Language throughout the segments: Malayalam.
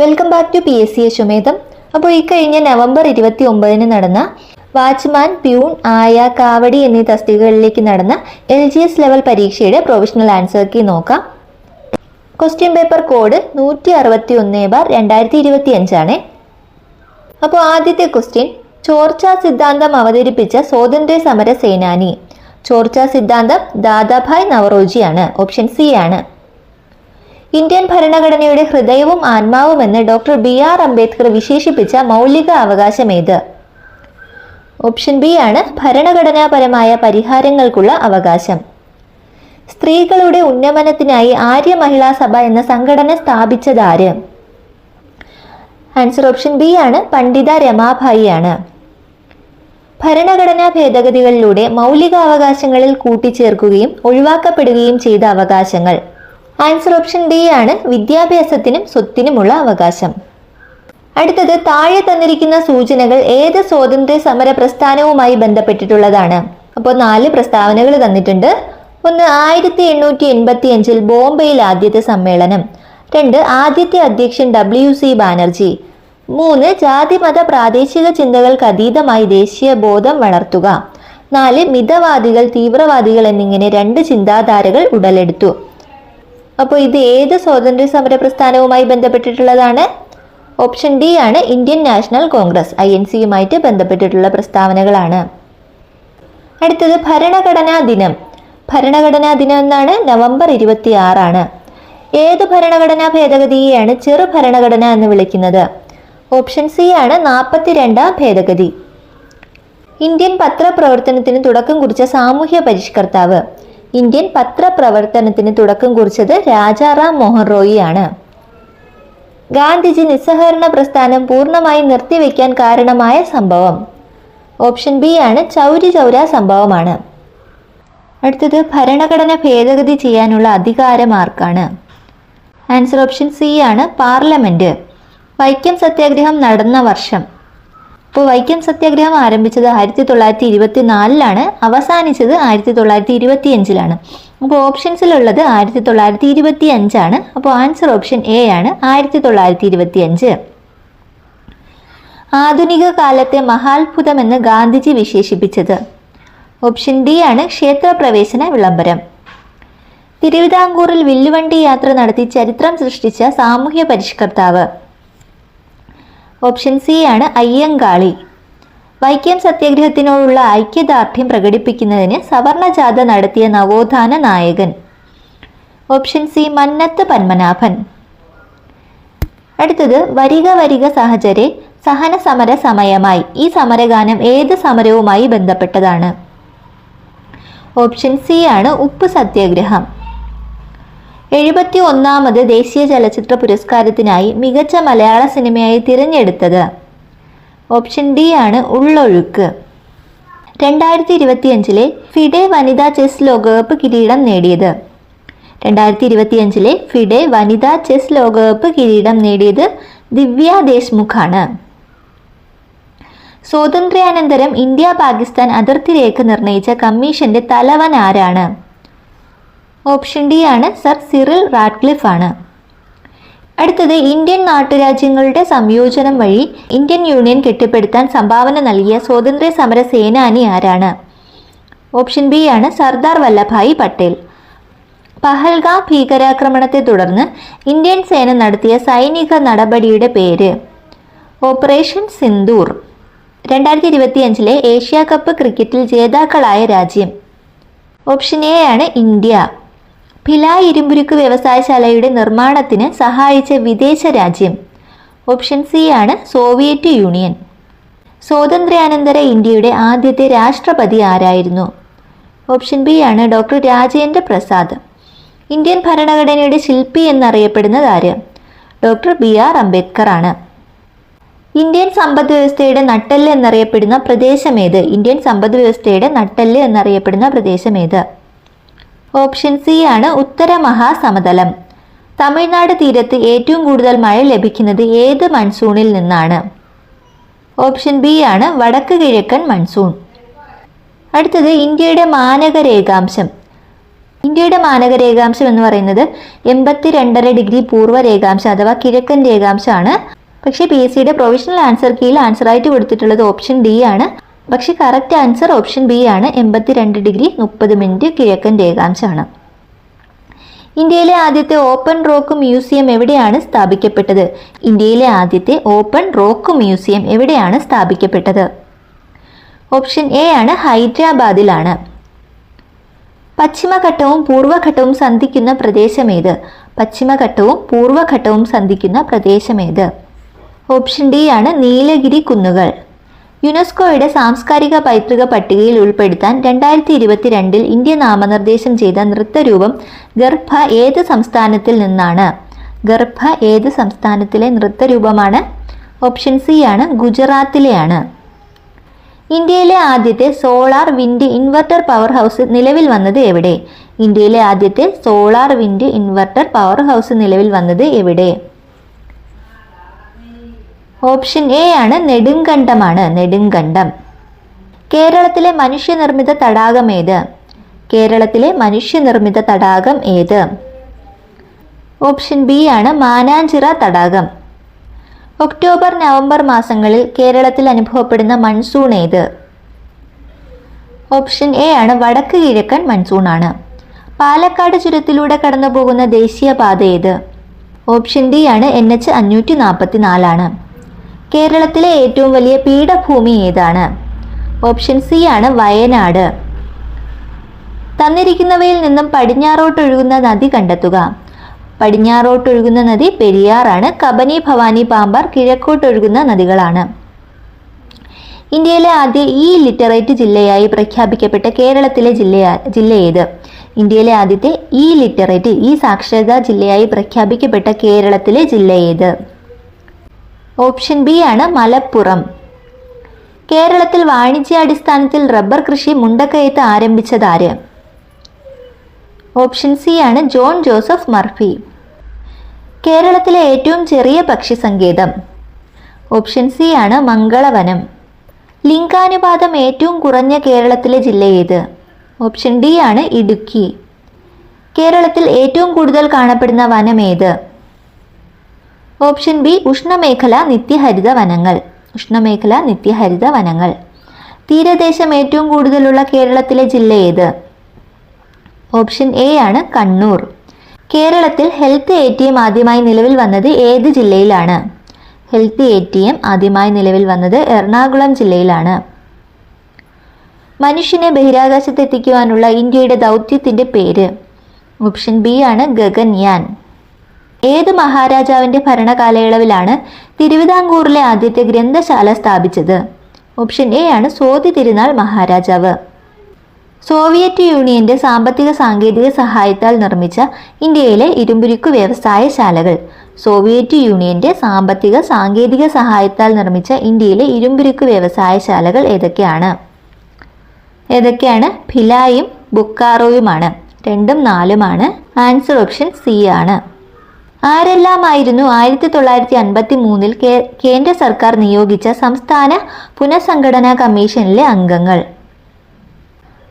Welcome back to P S C Ashwamedham അപ്പോൾ ഇക്കഴിഞ്ഞ കഴിഞ്ഞ നവംബർ ഇരുപത്തി ഒമ്പതിന് നടന്ന വാച്ച്മാൻ പ്യൂൺ ആയ കാവടി എന്നീ തസ്തികകളിലേക്ക് നടന്ന എൽ ജി എസ് ലെവൽ പരീക്ഷയുടെ പ്രൊവിഷണൽ ആൻസർ കീ നോക്കാം. ക്വസ്റ്റ്യൻ പേപ്പർ കോഡ് നൂറ്റി അറുപത്തി ഒന്ന് ബാർ രണ്ടായിരത്തി ഇരുപത്തി അഞ്ചാണ് അപ്പോൾ ആദ്യത്തെ ക്വസ്റ്റ്യൻ ചോർച്ച സിദ്ധാന്തം അവതരിപ്പിച്ച സ്വാതന്ത്ര്യ സമര സേനാനി. ചോർച്ച സിദ്ധാന്തം ദാദാഭായ് നവറോജിയാണ് ഓപ്ഷൻ സി ആണ്. ഇന്ത്യൻ ഭരണഘടനയുടെ ഹൃദയവും ആത്മാവുമെന്ന് ഡോക്ടർ ബി ആർ അംബേദ്കർ വിശേഷിപ്പിച്ച മൗലിക അവകാശം ഏത് ഓപ്ഷൻ ബി ആണ് ഭരണഘടനാപരമായ പരിഹാരങ്ങൾക്കുള്ള അവകാശം. സ്ത്രീകളുടെ ഉന്നമനത്തിനായി ആര്യ മഹിളാ സഭ എന്ന സംഘടന സ്ഥാപിച്ചതാര്? ആൻസർ ഓപ്ഷൻ ബി ആണ് പണ്ഡിത രമാഭായി ആണ്. ഭരണഘടനാ ഭേദഗതികളിലൂടെ മൗലികാവകാശങ്ങളിൽ കൂട്ടിച്ചേർക്കുകയും ഒഴിവാക്കപ്പെടുകയും ചെയ്ത അവകാശങ്ങൾ. ആൻസർ ഓപ്ഷൻ ഡി ആണ് വിദ്യാഭ്യാസത്തിനും സ്വത്തിനുമുള്ള അവകാശം. അടുത്തത് താഴെ തന്നിരിക്കുന്ന സൂചനകൾ ഏത് സ്വാതന്ത്ര്യ സമര പ്രസ്ഥാനവുമായി ബന്ധപ്പെട്ടിട്ടുള്ളതാണ്. അപ്പോൾ നാല് പ്രസ്താവനകൾ തന്നിട്ടുണ്ട്. ഒന്ന് ആയിരത്തി എണ്ണൂറ്റി എൺപത്തി അഞ്ചിൽ ബോംബെയിൽ ആദ്യത്തെ സമ്മേളനം. രണ്ട് ആദ്യത്തെ അധ്യക്ഷൻ ഡബ്ല്യു സി ബാനർജി. മൂന്ന് ജാതിമത പ്രാദേശിക ചിന്തകൾക്ക് അതീതമായി ദേശീയ ബോധം വളർത്തുക. നാല് മിതവാദികൾ തീവ്രവാദികൾ എന്നിങ്ങനെ രണ്ട് ചിന്താധാരകൾ ഉടലെടുത്തു. അപ്പോൾ ഇത് ഏത് സ്വാതന്ത്ര്യ സമര പ്രസ്ഥാനവുമായി ബന്ധപ്പെട്ടിട്ടുള്ളതാണ്? ഓപ്ഷൻ ഡി ആണ് Indian National Congress I N സിയുമായിട്ട് ബന്ധപ്പെട്ടിട്ടുള്ള പ്രസ്താവനകളാണ്. അടുത്തത് ഭരണഘടനാ ദിനം. ഭരണഘടനാ ദിനം എന്നാണ് നവംബർ ഇരുപത്തി ആറാണ് ഏത് ഭരണഘടനാ ഭേദഗതിയെയാണ് ചെറു ഭരണഘടന എന്ന് വിളിക്കുന്നത്? ഓപ്ഷൻ സി ആണ് നാൽപ്പത്തിരണ്ടാം ഭേദഗതി. ഇന്ത്യൻ പത്രപ്രവർത്തനത്തിന് തുടക്കം കുറിച്ച സാമൂഹ്യ പരിഷ്കർത്താവ് ഇന്ത്യൻ പത്രപ്രവർത്തനത്തിന് തുടക്കം കുറിച്ചത് രാജാറാം മോഹൻ റോയിയാണ്. ഗാന്ധിജി നിസ്സഹകരണ പ്രസ്ഥാനം പൂർണമായി നിർത്തിവെക്കാൻ കാരണമായ സംഭവം. ഓപ്ഷൻ ബി ആണ് ചൗരി ചൗര സംഭവമാണ്. അടുത്തത് ഭരണഘടന ഭേദഗതി ചെയ്യാനുള്ള അധികാരം ആർക്കാണ്? ആൻസർ ഓപ്ഷൻ സി ആണ് പാർലമെന്റ്. വൈക്കം സത്യാഗ്രഹം നടന്ന വർഷം. ഇപ്പോൾ വൈക്കം സത്യാഗ്രഹം ആരംഭിച്ചത് ആയിരത്തി തൊള്ളായിരത്തി ഇരുപത്തി നാലിലാണ് അവസാനിച്ചത് ആയിരത്തി തൊള്ളായിരത്തി ഇരുപത്തി അഞ്ചിലാണ് അപ്പോൾ ഓപ്ഷൻസിലുള്ളത് ആയിരത്തി തൊള്ളായിരത്തി ഇരുപത്തി അഞ്ചാണ് അപ്പോൾ ആൻസർ ഓപ്ഷൻ എ ആണ് ആയിരത്തി തൊള്ളായിരത്തി ഇരുപത്തി അഞ്ച് ആധുനിക കാലത്തെ മഹാത്ഭുതമെന്ന് ഗാന്ധിജി വിശേഷിപ്പിച്ചത്. ഓപ്ഷൻ ഡി ആണ് ക്ഷേത്രപ്രവേശന വിളംബരം. തിരുവിതാംകൂറിൽ വില്ലുവണ്ടി യാത്ര നടത്തി ചരിത്രം സൃഷ്ടിച്ച സാമൂഹ്യ പരിഷ്കർത്താവ്. ഓപ്ഷൻ സി ആണ് അയ്യങ്കാളി. വൈക്കം സത്യാഗ്രഹത്തിനോടുള്ള ഐക്യദാർഢ്യം പ്രകടിപ്പിക്കുന്നതിന് സവർണ ജാഥ നടത്തിയ നവോത്ഥാന നായകൻ. Option C Mannathu Padmanabhan. അടുത്തത് വരിക വരിക സഹചരെ സഹന സമര സമയമായി. ഈ സമരഗാനം ഏത് സമരവുമായി ബന്ധപ്പെട്ടതാണ്? ഓപ്ഷൻ സി ആണ് ഉപ്പ് സത്യാഗ്രഹം. എഴുപത്തി ഒന്നാമത് ദേശീയ ചലച്ചിത്ര പുരസ്കാരത്തിനായി മികച്ച മലയാള സിനിമയായി തിരഞ്ഞെടുത്തത്. ഓപ്ഷൻ ഡി ആണ് ഉള്ളൊഴുക്ക്. രണ്ടായിരത്തി ഇരുപത്തിയഞ്ചിലെ ഫിഡെ വനിതാ ചെസ് ലോകകപ്പ് കിരീടം നേടിയത്. രണ്ടായിരത്തി ഇരുപത്തിയഞ്ചിലെ ഫിഡെ വനിതാ ചെസ് ലോകകപ്പ് കിരീടം നേടിയത് ദിവ്യ ദേശ്മുഖാണ്. സ്വാതന്ത്ര്യാനന്തരം ഇന്ത്യ പാകിസ്ഥാൻ അതിർത്തി രേഖ നിർണയിച്ച കമ്മീഷന്റെ തലവൻ ആരാണ്? ഓപ്ഷൻ ഡി ആണ് സർ സിറിൽ റാഡ്ക്ലിഫ് ആണ്. അടുത്തത് ഇന്ത്യൻ നാട്ടുരാജ്യങ്ങളുടെ സംയോജനം വഴി ഇന്ത്യൻ യൂണിയൻ കെട്ടിപ്പടുത്താൻ സംഭാവന നൽകിയ സ്വാതന്ത്ര്യ സമര സേനാനി ആരാണ്? ഓപ്ഷൻ ബി ആണ് സർദാർ വല്ലഭായി പട്ടേൽ. പഹൽഗാം ഭീകരാക്രമണത്തെ തുടർന്ന് ഇന്ത്യൻ സേന നടത്തിയ സൈനിക നടപടിയുടെ പേര് ഓപ്പറേഷൻ സിന്ദൂർ. രണ്ടായിരത്തി ഇരുപത്തിയഞ്ചിലെ ഏഷ്യ കപ്പ് ക്രിക്കറ്റിൽ ജേതാക്കളായ രാജ്യം. ഓപ്ഷൻ എ ആണ് ഇന്ത്യ. ഭിലായ് ഇരുമ്പുരുക്ക് വ്യവസായശാലയുടെ നിർമ്മാണത്തിന് സഹായിച്ച വിദേശ രാജ്യം. ഓപ്ഷൻ സി ആണ് സോവിയറ്റ് യൂണിയൻ. സ്വാതന്ത്ര്യാനന്തര ഇന്ത്യയുടെ ആദ്യത്തെ രാഷ്ട്രപതി ആരായിരുന്നു? ഓപ്ഷൻ ബി ആണ് ഡോക്ടർ രാജേന്ദ്ര പ്രസാദ്. ഇന്ത്യൻ ഭരണഘടനയുടെ ശില്പി എന്നറിയപ്പെടുന്നത് ആര്? ഡോക്ടർ ബി ആർ അംബേദ്കർ ആണ്. ഇന്ത്യൻ സമ്പദ് വ്യവസ്ഥയുടെ നട്ടെല്ല് എന്നറിയപ്പെടുന്ന പ്രദേശമേത് ഇന്ത്യൻ സമ്പദ് വ്യവസ്ഥയുടെ നട്ടെല്ല് എന്നറിയപ്പെടുന്ന പ്രദേശമേത് ഓപ്ഷൻ സി ആണ് ഉത്തര മഹാസമതലം തമിഴ്നാട് തീരത്ത് ഏറ്റവും കൂടുതൽ മഴ ലഭിക്കുന്നത് ഏത് മൺസൂണിൽ നിന്നാണ്? ഓപ്ഷൻ ബി ആണ് വടക്ക് കിഴക്കൻ മൺസൂൺ. അടുത്തത് ഇന്ത്യയുടെ മാനക രേഖാംശം ഇന്ത്യയുടെ മാനക രേഖാംശം എന്ന് പറയുന്നത് എൺപത്തി രണ്ടര ഡിഗ്രി പൂർവ രേഖാംശം അഥവാ കിഴക്കൻ രേഖാംശമാണ്. പക്ഷേ പി എസ് സിയുടെ പ്രൊവിഷണൽ ആൻസർ കീയിൽ ആൻസർ ആയിട്ട് കൊടുത്തിട്ടുള്ളത് ഓപ്ഷൻ ഡി ആണ്. പക്ഷേ കറക്റ്റ് ആൻസർ ഓപ്ഷൻ ബി ആണ്. എൺപത്തി രണ്ട് ഡിഗ്രി മുപ്പത് മിനിറ്റ് കിഴക്കൻ രേഖാംശമാണ്. ഇന്ത്യയിലെ ആദ്യത്തെ ഓപ്പൺ റോക്ക് മ്യൂസിയം എവിടെയാണ് സ്ഥാപിക്കപ്പെട്ടത്? ഇന്ത്യയിലെ ആദ്യത്തെ ഓപ്പൺ റോക്ക് മ്യൂസിയം എവിടെയാണ് സ്ഥാപിക്കപ്പെട്ടത്? ഓപ്ഷൻ എ ആണ് ഹൈദരാബാദിലാണ്. പശ്ചിമഘട്ടവും പൂർവഘട്ടവും സന്ധിക്കുന്ന പ്രദേശമേത് പശ്ചിമഘട്ടവും പൂർവഘട്ടവും സന്ധിക്കുന്ന പ്രദേശമേത് ഓപ്ഷൻ ഡി ആണ് നീലഗിരി കുന്നുകൾ. യുനെസ്കോയുടെ സാംസ്കാരിക പൈതൃക പട്ടികയിൽ ഉൾപ്പെടുത്താൻ രണ്ടായിരത്തി ഇരുപത്തിരണ്ടിൽ ഇന്ത്യ നാമനിർദ്ദേശം ചെയ്ത നൃത്തരൂപം ഗർഭ ഏത് സംസ്ഥാനത്തിൽ നിന്നാണ്? ഗർഭ ഏത് സംസ്ഥാനത്തിലെ നൃത്തരൂപമാണ്? ഓപ്ഷൻ സി ആണ് ഗുജറാത്തിലെയാണ്. ഇന്ത്യയിലെ ആദ്യത്തെ solar wind inverter power house നിലവിൽ വന്നത് എവിടെ? ഇന്ത്യയിലെ ആദ്യത്തെ solar wind inverter power house നിലവിൽ വന്നത് എവിടെ? ഓപ്ഷൻ എ ആണ് നെടുങ്കണ്ടമാണ്. നെടുങ്കണ്ടം. കേരളത്തിലെ മനുഷ്യനിർമ്മിത തടാകം ഏത്? കേരളത്തിലെ മനുഷ്യനിർമ്മിത തടാകം ഏത്? ഓപ്ഷൻ ബി ആണ് മാനാഞ്ചിറ തടാകം. ഒക്ടോബർ നവംബർ മാസങ്ങളിൽ കേരളത്തിൽ അനുഭവപ്പെടുന്ന മൺസൂൺ ഏത്? ഓപ്ഷൻ എ ആണ് വടക്ക് കിഴക്കൻ മൺസൂൺ ആണ് പാലക്കാട് ചുരത്തിലൂടെ കടന്നു പോകുന്ന ദേശീയപാത ഏത്? ഓപ്ഷൻ ഡി ആണ് എൻ എച്ച് അഞ്ഞൂറ്റി നാൽപ്പത്തി നാലാണ് കേരളത്തിലെ ഏറ്റവും വലിയ പീഠഭൂമി ഏതാണ്? ഓപ്ഷൻ സി ആണ് വയനാട്. തന്നിരിക്കുന്നവയിൽ നിന്നും പടിഞ്ഞാറോട്ടൊഴുകുന്ന നദി കണ്ടെത്തുക. പടിഞ്ഞാറോട്ടൊഴുകുന്ന നദി പെരിയാറാണ്. കബനി ഭവാനി പാമ്പാർ കിഴക്കോട്ടൊഴുകുന്ന നദികളാണ്. ഇന്ത്യയിലെ ആദ്യ ഇ ലിറ്ററേറ്റ് ജില്ലയായി പ്രഖ്യാപിക്കപ്പെട്ട കേരളത്തിലെ ജില്ല ജില്ല ഏത്? ഇന്ത്യയിലെ ആദ്യത്തെ ഇ ലിറ്ററേറ്റ് ഇ സാക്ഷരതാ ജില്ലയായി പ്രഖ്യാപിക്കപ്പെട്ട കേരളത്തിലെ ജില്ല ഏത്? ഓപ്ഷൻ ബി ആണ് മലപ്പുറം. കേരളത്തിൽ വാണിജ്യാടിസ്ഥാനത്തിൽ റബ്ബർ കൃഷി മുണ്ടക്കയത്ത് ആരംഭിച്ചതാര് ഓപ്ഷൻ സി ആണ് ജോൺ ജോസഫ് മർഫി. കേരളത്തിലെ ഏറ്റവും ചെറിയ പക്ഷി സങ്കേതം. ഓപ്ഷൻ സി ആണ് മംഗളവനം. ലിംഗാനുപാതം ഏറ്റവും കുറഞ്ഞ കേരളത്തിലെ ജില്ല ഏത്? ഓപ്ഷൻ ഡി ആണ് ഇടുക്കി. കേരളത്തിൽ ഏറ്റവും കൂടുതൽ കാണപ്പെടുന്ന വനം ഏത്? ഓപ്ഷൻ ബി ഉഷ്ണമേഖല നിത്യഹരിത വനങ്ങൾ. ഉഷ്ണമേഖല നിത്യഹരിത വനങ്ങൾ. തീരദേശം ഏറ്റവും കൂടുതലുള്ള കേരളത്തിലെ ജില്ല ഏത്? ഓപ്ഷൻ എ ആണ് കണ്ണൂർ. കേരളത്തിൽ ഹെൽത്ത് എ ടി എം ആദ്യമായി നിലവിൽ വന്നത് ഏത് ജില്ലയിലാണ്? ഹെൽത്ത് എ ടി എം ആദ്യമായി നിലവിൽ വന്നത് എറണാകുളം ജില്ലയിലാണ്. മനുഷ്യനെ ബഹിരാകാശത്ത് എത്തിക്കുവാനുള്ള ഇന്ത്യയുടെ ദൗത്യത്തിന്റെ പേര്. ഓപ്ഷൻ ബി ആണ് ഗഗൻയാൻ. ഏത് മഹാരാജാവിന്റെ ഭരണകാലയളവിലാണ് തിരുവിതാംകൂറിലെ ആദ്യത്തെ ഗ്രന്ഥശാല സ്ഥാപിച്ചത്? ഓപ്ഷൻ എ ആണ് സോതി തിരുനാൾ മഹാരാജാവ്. സോവിയറ്റ് യൂണിയന്റെ സാമ്പത്തിക സാങ്കേതിക സഹായത്താൽ നിർമ്മിച്ച ഇന്ത്യയിലെ ഇരുമ്പുരുക്ക് വ്യവസായശാലകൾ സോവിയറ്റ് യൂണിയന്റെ സാമ്പത്തിക സാങ്കേതിക സഹായത്താൽ നിർമ്മിച്ച ഇന്ത്യയിലെ ഇരുമ്പുരുക്ക് വ്യവസായശാലകൾ ഏതൊക്കെയാണ്? ഏതൊക്കെയാണ്? ഭിലായും ബുക്കാറോയുമാണ്. രണ്ടും നാലുമാണ്. ആൻസർ ഓപ്ഷൻ സി ആണ്. ആരെല്ലാമായിരുന്നു ആയിരത്തി തൊള്ളായിരത്തി അൻപത്തി മൂന്നിൽ കേന്ദ്ര സർക്കാർ നിയോഗിച്ച സംസ്ഥാന പുനഃസംഘടനാ കമ്മീഷനിലെ അംഗങ്ങൾ.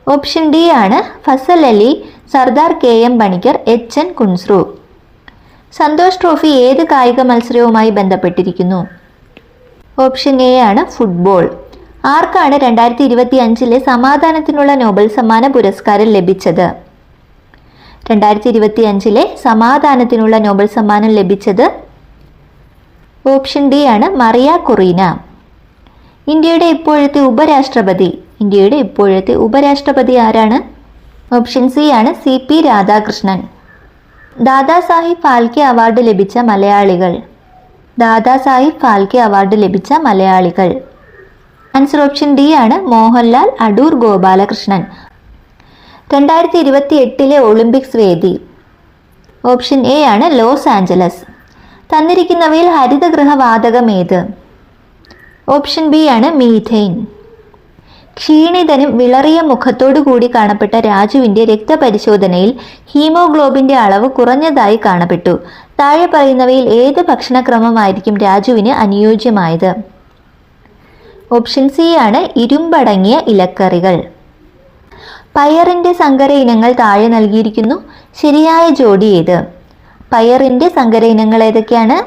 ഓപ്ഷൻ ഡി ആണ് Fazal Ali Sardar K M Panikkar H N Kunzru. Santosh trophy ഏത് കായിക മത്സരവുമായി ബന്ധപ്പെട്ടിരിക്കുന്നു? ഓപ്ഷൻ എ ആണ് ഫുട്ബോൾ. ആർക്കാണ് രണ്ടായിരത്തി ഇരുപത്തി അഞ്ചിലെ സമാധാനത്തിനുള്ള നോബൽ സമ്മാന പുരസ്കാരം ലഭിച്ചത്? രണ്ടായിരത്തി ഇരുപത്തി അഞ്ചിലെ സമാധാനത്തിനുള്ള നോബൽ സമ്മാനം ലഭിച്ചത് ഓപ്ഷൻ ഡി ആണ് മറിയ കൊറീന. ഇന്ത്യയുടെ ഇപ്പോഴത്തെ ഉപരാഷ്ട്രപതി ഇന്ത്യയുടെ ഇപ്പോഴത്തെ ഉപരാഷ്ട്രപതി ആരാണ്? ഓപ്ഷൻ സി ആണ് C P Radhakrishnan. Dadasaheb Phalke award ലഭിച്ച മലയാളികൾ. ദാദാസാഹിബ് ഫാൽക്കെ അവാർഡ് ലഭിച്ച മലയാളികൾ. ആൻസർ ഓപ്ഷൻ ഡി ആണ് മോഹൻലാൽ അടൂർ ഗോപാലകൃഷ്ണൻ. രണ്ടായിരത്തി ഇരുപത്തി എട്ടിലെ ഒളിമ്പിക്സ് വേദി. ഓപ്ഷൻ എ ആണ് ലോസ് ആഞ്ചലസ്. തന്നിരിക്കുന്നവയിൽ ഹരിതഗൃഹവാതകം ഏത്? ഓപ്ഷൻ ബി ആണ് മീഥെയിൻ. ക്ഷീണിതനും വിളറിയ മുഖത്തോടു കൂടി കാണപ്പെട്ട രാജുവിന്റെ രക്തപരിശോധനയിൽ ഹീമോഗ്ലോബിന്റെ അളവ് കുറഞ്ഞതായി കാണപ്പെട്ടു. താഴെ പറയുന്നവയിൽ ഏത് ഭക്ഷണക്രമമായിരിക്കും രാജുവിന് അനുയോജ്യമായത്? ഓപ്ഷൻ സി ആണ് ഇരുമ്പടങ്ങിയ ഇലക്കറികൾ. പയറിന്റെ സങ്കര ഇനങ്ങൾ താഴെ നൽകിയിരിക്കുന്നു. ശരിയായ ജോഡി ഏത്? പയറിന്റെ സങ്കര ഇനങ്ങൾ ഏതൊക്കെയാണ്?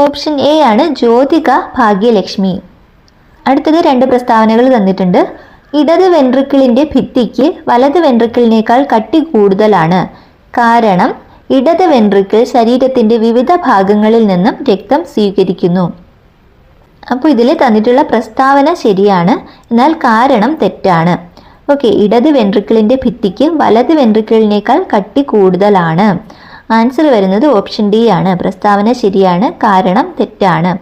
ഓപ്ഷൻ എ ആണ് ജ്യോതിക ഭാഗ്യലക്ഷ്മി. അടുത്തത് രണ്ട് പ്രസ്താവനകൾ തന്നിട്ടുണ്ട്. ഇടത് വെൻട്രിക്കിളിന്റെ ഭിത്തിക്ക് വലത് വെൻട്രിക്കിളിനേക്കാൾ കട്ടി കൂടുതലാണ്. കാരണം ഇടത് വെൻട്രിക്കിൾ ശരീരത്തിന്റെ വിവിധ ഭാഗങ്ങളിൽ നിന്നും രക്തം സ്വീകരിക്കുന്നു. അപ്പോൾ ഇതിൽ തന്നിട്ടുള്ള പ്രസ്താവന ശരിയാണ്. എന്നാൽ കാരണം തെറ്റാണ്. ഓക്കെ ഇടത് വെൻട്രിക്കിളിന്റെ ഭിത്തിക്ക് വലത് വെൻട്രിക്കിളിനേക്കാൾ കട്ടി കൂടുതലാണ്. ആൻസർ വരുന്നത് ഓപ്ഷൻ ഡി ആണ്. പ്രസ്താവന ശരിയാണ് കാരണം തെറ്റാണ്.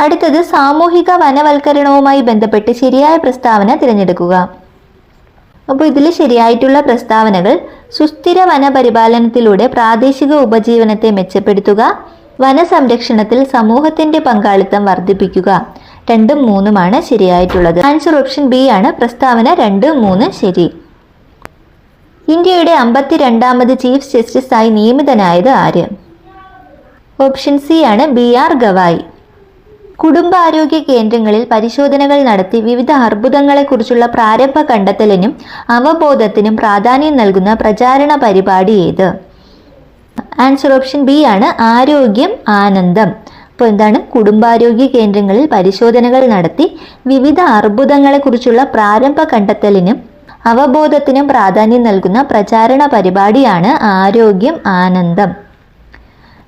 അടുത്തത് സാമൂഹിക വനവൽക്കരണവുമായി ബന്ധപ്പെട്ട് ശരിയായ പ്രസ്താവന തിരഞ്ഞെടുക്കുക. അപ്പോൾ ഇതിൽ ശരിയായിട്ടുള്ള പ്രസ്താവനകൾ സുസ്ഥിര വനപരിപാലനത്തിലൂടെ പ്രാദേശിക ഉപജീവനത്തെ മെച്ചപ്പെടുത്തുക വനസംരക്ഷണത്തിൽ സമൂഹത്തിന്റെ പങ്കാളിത്തം വർദ്ധിപ്പിക്കുക. രണ്ടും മൂന്നുമാണ് ശരിയായിട്ടുള്ളത്. ആൻസർ ഓപ്ഷൻ ബി ആണ്. പ്രസ്താവന രണ്ട് മൂന്ന് ശരി. ഇന്ത്യയുടെ അമ്പത്തിരണ്ടാമത് ചീഫ് ജസ്റ്റിസായി നിയമിതനായത് ആര്? ഓപ്ഷൻ സി ആണ് ബി ആർ ഗവായി. കുടുംബാരോഗ്യ കേന്ദ്രങ്ങളിൽ പരിശോധനകൾ നടത്തി വിവിധ അർബുദങ്ങളെക്കുറിച്ചുള്ള പ്രാരംഭ കണ്ടെത്തലിനും അവബോധത്തിനും പ്രാധാന്യം നൽകുന്ന പ്രചാരണ പരിപാടി ഏത്? ആൻസർ ഓപ്ഷൻ ബി ആണ്. ആരോഗ്യം ആനന്ദം. അപ്പോൾ എന്താണ്? കുടുംബാരോഗ്യ കേന്ദ്രങ്ങളിൽ പരിശോധനകൾ നടത്തി വിവിധ അർബുദങ്ങളെക്കുറിച്ചുള്ള പ്രാരംഭ കണ്ടെത്തലിനും അവബോധത്തിനും പ്രാധാന്യം നൽകുന്ന പ്രചാരണ പരിപാടിയാണ് ആരോഗ്യം ആനന്ദം.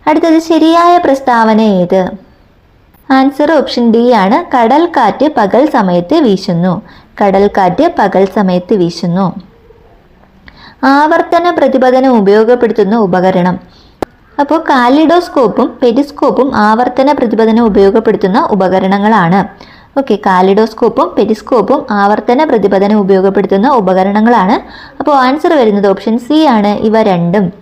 അടുത്തത് ശരിയായ പ്രസ്താവന ഏത്? ആൻസർ ഓപ്ഷൻ ഡി ആണ്. കടൽക്കാറ്റ് കാറ്റ് പകൽ സമയത്ത് വീശുന്നു. കടൽക്കാറ്റ് കാറ്റ് പകൽ സമയത്ത് വീശുന്നു. ആവർത്തന പ്രതിപദനം ഉപയോഗപ്പെടുത്തുന്ന ഉപകരണം. അപ്പോൾ കാലിഡോസ്കോപ്പും പെരിസ്കോപ്പും ആവർത്തന പ്രതിപദനം ഉപയോഗപ്പെടുത്തുന്ന ഉപകരണങ്ങളാണ്. ഓക്കെ കാലിഡോസ്കോപ്പും പെരിസ്കോപ്പും ആവർത്തന പ്രതിപദനം ഉപയോഗപ്പെടുത്തുന്ന ഉപകരണങ്ങളാണ്. അപ്പോൾ ആൻസർ വരുന്നത് ഓപ്ഷൻ സി ആണ് ഇവ രണ്ടും.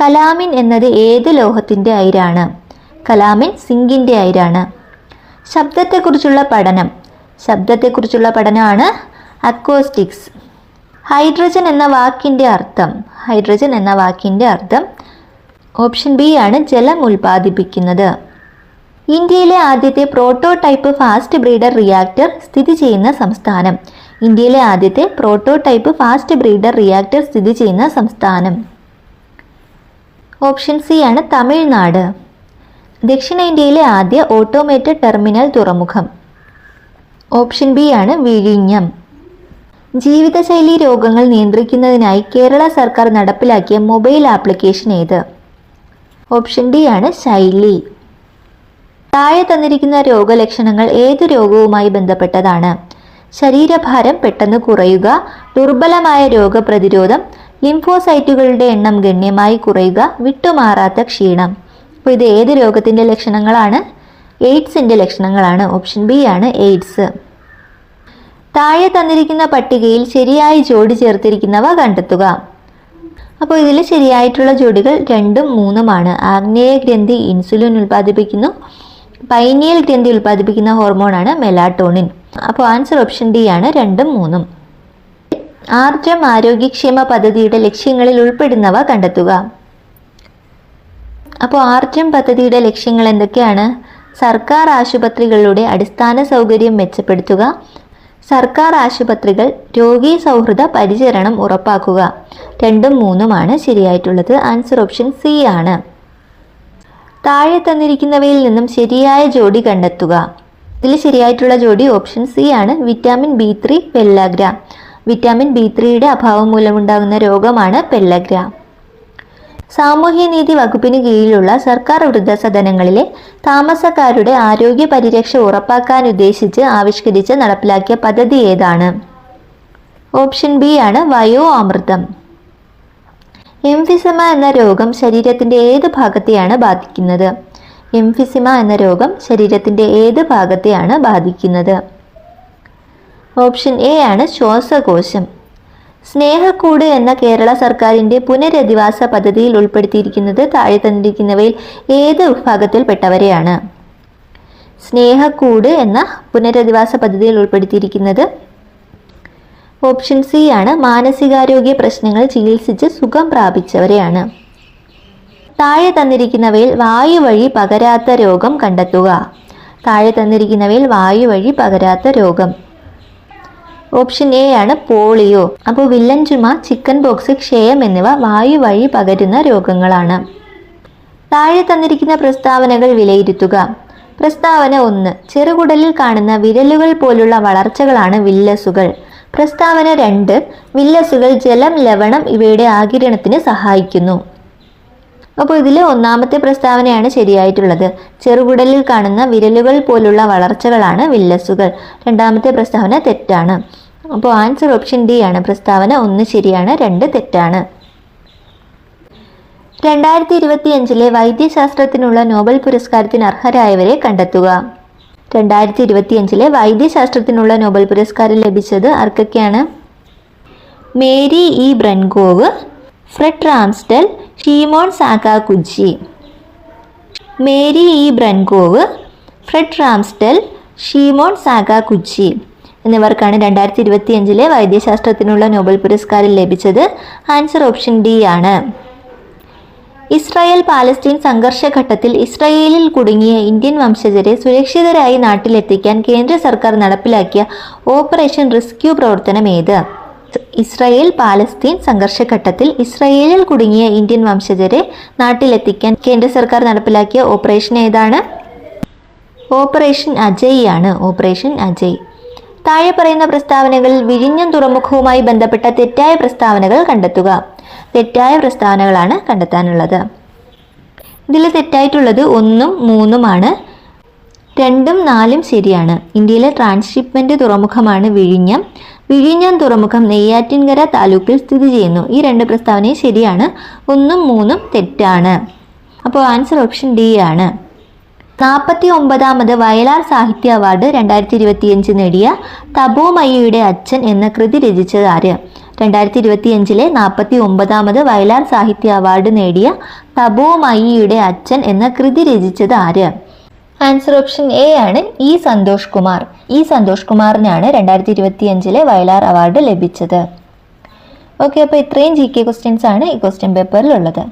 കലാമിൻ എന്നത് ഏത് ലോഹത്തിന്റെ അയിരാണ്? കലാമിൻ സിങ്കിന്റെ അയിരാണ്. ശബ്ദത്തെക്കുറിച്ചുള്ള പഠനം. ശബ്ദത്തെക്കുറിച്ചുള്ള പഠനമാണ് അക്കോസ്റ്റിക്സ്. ഹൈഡ്രജൻ എന്ന വാക്കിന്റെ അർത്ഥം. ഹൈഡ്രജൻ എന്ന വാക്കിന്റെ അർത്ഥം ഓപ്ഷൻ ബി ആണ് ജലം ഉൽപ്പാദിപ്പിക്കുന്നത്. ഇന്ത്യയിലെ ആദ്യത്തെ പ്രോട്ടോടൈപ്പ് ഫാസ്റ്റ് ബ്രീഡർ റിയാക്ടർ സ്ഥിതി ചെയ്യുന്ന സംസ്ഥാനം. ഇന്ത്യയിലെ ആദ്യത്തെ പ്രോട്ടോടൈപ്പ് ഫാസ്റ്റ് ബ്രീഡർ റിയാക്ടർ സ്ഥിതി ചെയ്യുന്ന സംസ്ഥാനം. ഓപ്ഷൻ സി ആണ് തമിഴ്നാട്. ദക്ഷിണേന്ത്യയിലെ ആദ്യ ഓട്ടോമേറ്റഡ് ടെർമിനൽ തുറമുഖം. ഓപ്ഷൻ ബി ആണ് വിഴിഞ്ഞം. ജീവിതശൈലി രോഗങ്ങൾ നിയന്ത്രിക്കുന്നതിനായി കേരള സർക്കാർ നടപ്പിലാക്കിയ മൊബൈൽ ആപ്ലിക്കേഷൻ ഏത്? ഓപ്ഷൻ ഡി ആണ് ശൈലി. താഴെ തന്നിരിക്കുന്ന രോഗലക്ഷണങ്ങൾ ഏത് രോഗവുമായി ബന്ധപ്പെട്ടതാണ്? ശരീരഭാരം പെട്ടെന്ന് കുറയുക ദുർബലമായ രോഗപ്രതിരോധം ലിംഫോസൈറ്റുകളുടെ എണ്ണം ഗണ്യമായി കുറയുക വിട്ടുമാറാത്ത ക്ഷീണം. അപ്പോൾ ഇത് ഏത് രോഗത്തിന്റെ ലക്ഷണങ്ങളാണ്? എയ്ഡ്സിന്റെ ലക്ഷണങ്ങളാണ്. ഓപ്ഷൻ ബി ആണ് എയ്ഡ്സ്. താഴെ തന്നിരിക്കുന്ന പട്ടികയിൽ ശരിയായി ജോഡി ചേർത്തിരിക്കുന്നവ കണ്ടെത്തുക. അപ്പോൾ ഇതിൽ ശരിയായിട്ടുള്ള ജോഡികൾ രണ്ടും മൂന്നുമാണ്. ആഗ്നേയ ഗ്രന്ഥി ഇൻസുലിൻ ഉൽപ്പാദിപ്പിക്കുന്നു. പൈനിയൽ ഗ്രന്ഥി ഉൽപ്പാദിപ്പിക്കുന്ന ഹോർമോണാണ് മെലാട്ടോണിൻ. അപ്പോൾ ആൻസർ ഓപ്ഷൻ ഡി ആണ് രണ്ടും മൂന്നും. ആർദ്രം ആരോഗ്യക്ഷേമ പദ്ധതിയുടെ ലക്ഷ്യങ്ങളിൽ ഉൾപ്പെടുന്നവ കണ്ടെത്തുക. അപ്പോൾ ആർദ്രം പദ്ധതിയുടെ ലക്ഷ്യങ്ങൾ എന്തൊക്കെയാണ്? സർക്കാർ ആശുപത്രികളുടെ അടിസ്ഥാന സൗകര്യം മെച്ചപ്പെടുത്തുക. സർക്കാർ ആശുപത്രികൾ രോഗീ സൗഹൃദ പരിചരണം ഉറപ്പാക്കുക. രണ്ടും മൂന്നുമാണ് ശരിയായിട്ടുള്ളത്. ആൻസർ ഓപ്ഷൻ സി ആണ്. താഴെ തന്നിരിക്കുന്നവയിൽ നിന്നും ശരിയായ ജോഡി കണ്ടെത്തുക. ഇതിൽ ശരിയായിട്ടുള്ള ജോഡി ഓപ്ഷൻ സി ആണ്. Vitamin B three pellagra vitamin B ത്രീയുടെ അഭാവം മൂലമുണ്ടാകുന്ന രോഗമാണ് പെല്ലഗ്ര സാമൂഹ്യനീതി വകുപ്പിന് കീഴിലുള്ള സർക്കാർ വൃദ്ധസദനങ്ങളിലെ താമസക്കാരുടെ ആരോഗ്യ പരിരക്ഷ ഉറപ്പാക്കാൻ ഉദ്ദേശിച്ച് ആവിഷ്കരിച്ച് നടപ്പിലാക്കിയ പദ്ധതി ഏതാണ്? ഓപ്ഷൻ ബി ആണ് വയോ അമൃതം. എംഫിസിമ എന്ന രോഗം ശരീരത്തിന്റെ ഏത് ഭാഗത്തെയാണ് ബാധിക്കുന്നത്? എംഫിസിമ എന്ന രോഗം ശരീരത്തിന്റെ ഏത് ഭാഗത്തെയാണ് ബാധിക്കുന്നത്? ഓപ്ഷൻ എ ആണ് ശ്വാസകോശം. സ്നേഹക്കൂട് എന്ന കേരള സർക്കാരിന്റെ പുനരധിവാസ പദ്ധതിയിൽ ഉൾപ്പെടുത്തിയിരിക്കുന്നത് താഴെ തന്നിരിക്കുന്നവയിൽ ഏത് വിഭാഗത്തിൽപ്പെട്ടവരെയാണ്? സ്നേഹക്കൂട് എന്ന പുനരധിവാസ പദ്ധതിയിൽ ഉൾപ്പെടുത്തിയിരിക്കുന്നത് ഓപ്ഷൻ സി ആണ്. മാനസികാരോഗ്യ പ്രശ്നങ്ങൾ ചികിത്സിച്ച് സുഖം പ്രാപിച്ചവരെയാണ്. താഴെ തന്നിരിക്കുന്നവയിൽ വായു വഴി പകരാത്ത രോഗം കണ്ടെത്തുക. താഴെ തന്നിരിക്കുന്നവയിൽ വായു വഴി പകരാത്ത രോഗം. ഓപ്ഷൻ എ ആണ് പോളിയോ. അപ്പോൾ വില്ലൻ ചുമ ചിക്കൻ ബോക്സ് ക്ഷയം എന്നിവ വായു വഴി പകരുന്ന രോഗങ്ങളാണ്. താഴെ തന്നിരിക്കുന്ന പ്രസ്താവനകൾ വിലയിരുത്തുക. പ്രസ്താവന ഒന്ന് ചെറുകുടലിൽ കാണുന്ന വിരലുകൾ പോലുള്ള വളർച്ചകളാണ് വില്ലസുകൾ. പ്രസ്താവന രണ്ട് വില്ലസുകൾ ജലം ലവണം ഇവയുടെ ആകിരണത്തിന് സഹായിക്കുന്നു. അപ്പോൾ ഇതിൽ ഒന്നാമത്തെ പ്രസ്താവനയാണ് ശരിയായിട്ടുള്ളത്. ചെറുകുടലിൽ കാണുന്ന വിരലുകൾ പോലുള്ള വളർച്ചകളാണ് വില്ലസുകൾ. രണ്ടാമത്തെ പ്രസ്താവന തെറ്റാണ്. അപ്പോൾ ആൻസർ ഓപ്ഷൻ ഡി ആണ്. പ്രസ്താവന ഒന്ന് ശരിയാണ് രണ്ട് തെറ്റാണ്. രണ്ടായിരത്തി ഇരുപത്തി അഞ്ചിലെ വൈദ്യശാസ്ത്രത്തിനുള്ള നോബൽ പുരസ്കാരത്തിന് അർഹരായവരെ കണ്ടെത്തുക. രണ്ടായിരത്തി ഇരുപത്തി അഞ്ചിലെ വൈദ്യശാസ്ത്രത്തിനുള്ള നോബൽ പുരസ്കാരം ലഭിച്ചത് ആർക്കൊക്കെയാണ്? Mary E Brunkow Fred Ramsdell Shimon Sakaguchi Mary E Brunkow Fred Ramsdell Shimon Sakaguchi എന്നിവർക്കാണ് രണ്ടായിരത്തി ഇരുപത്തി അഞ്ചിലെ വൈദ്യശാസ്ത്രത്തിനുള്ള നോബൽ പുരസ്കാരം ലഭിച്ചത്. ആൻസർ ഓപ്ഷൻ ഡി ആണ്. ഇസ്രായേൽ പാലസ്തീൻ സംഘർഷഘട്ടത്തിൽ ഇസ്രായേലിൽ കുടുങ്ങിയ ഇന്ത്യൻ വംശജരെ സുരക്ഷിതരായി നാട്ടിലെത്തിക്കാൻ കേന്ദ്ര സർക്കാർ നടപ്പിലാക്കിയ ഓപ്പറേഷൻ റെസ്ക്യൂ പ്രവർത്തനം ഏത് ഇസ്രായേൽ പാലസ്തീൻ സംഘർഷഘട്ടത്തിൽ ഇസ്രായേലിൽ കുടുങ്ങിയ ഇന്ത്യൻ വംശജരെ നാട്ടിലെത്തിക്കാൻ കേന്ദ്ര സർക്കാർ നടപ്പിലാക്കിയ ഓപ്പറേഷൻ ഏതാണ്? ഓപ്പറേഷൻ അജയ് ആണ്. ഓപ്പറേഷൻ അജയ്. താഴെ പറയുന്ന പ്രസ്താവനകളിൽ വിഴിഞ്ഞം തുറമുഖവുമായി ബന്ധപ്പെട്ട തെറ്റായ പ്രസ്താവനകൾ കണ്ടെത്തുക. തെറ്റായ പ്രസ്താവനകളാണ് കണ്ടെത്താനുള്ളത്. ഇതിൽ തെറ്റായിട്ടുള്ളത് ഒന്നും മൂന്നുമാണ് രണ്ടും നാലും ശരിയാണ്. ഇന്ത്യയിലെ ട്രാൻസ്ഷിപ്മെന്റ് തുറമുഖമാണ് വിഴിഞ്ഞം. വിഴിഞ്ഞം തുറമുഖം നെയ്യാറ്റിൻകര താലൂക്കിൽ സ്ഥിതി ചെയ്യുന്നു. ഈ രണ്ട് പ്രസ്താവനയും ശരിയാണ് ഒന്നും മൂന്നും തെറ്റാണ്. അപ്പോൾ ആൻസർ ഓപ്ഷൻ ഡി ആണ്. നാൽപ്പത്തി ഒമ്പതാമത് വയലാർ സാഹിത്യ അവാർഡ് രണ്ടായിരത്തി ഇരുപത്തിയഞ്ച് നേടിയ തപോമയ്യയുടെ അച്ഛൻ എന്ന കൃതി രചിച്ചത് ആര്? രണ്ടായിരത്തി ഇരുപത്തിയഞ്ചിലെ നാൽപ്പത്തി ഒമ്പതാമത് വയലാർ സാഹിത്യ അവാർഡ് നേടിയ തപോമയ്യയുടെ അച്ഛൻ എന്ന കൃതി രചിച്ചത് ആര്? ആൻസർ ഓപ്ഷൻ എ ആണ് ഇ സന്തോഷ് കുമാർ ഇ സന്തോഷ് കുമാറിനാണ് രണ്ടായിരത്തി ഇരുപത്തി അഞ്ചിലെ വയലാർ അവാർഡ് ലഭിച്ചത്. ഓക്കെ അപ്പോൾ ഇത്രയും ജി കെ ക്വസ്റ്റ്യൻസ് ആണ് ഈ ക്വസ്റ്റ്യൻ പേപ്പറിലുള്ളത്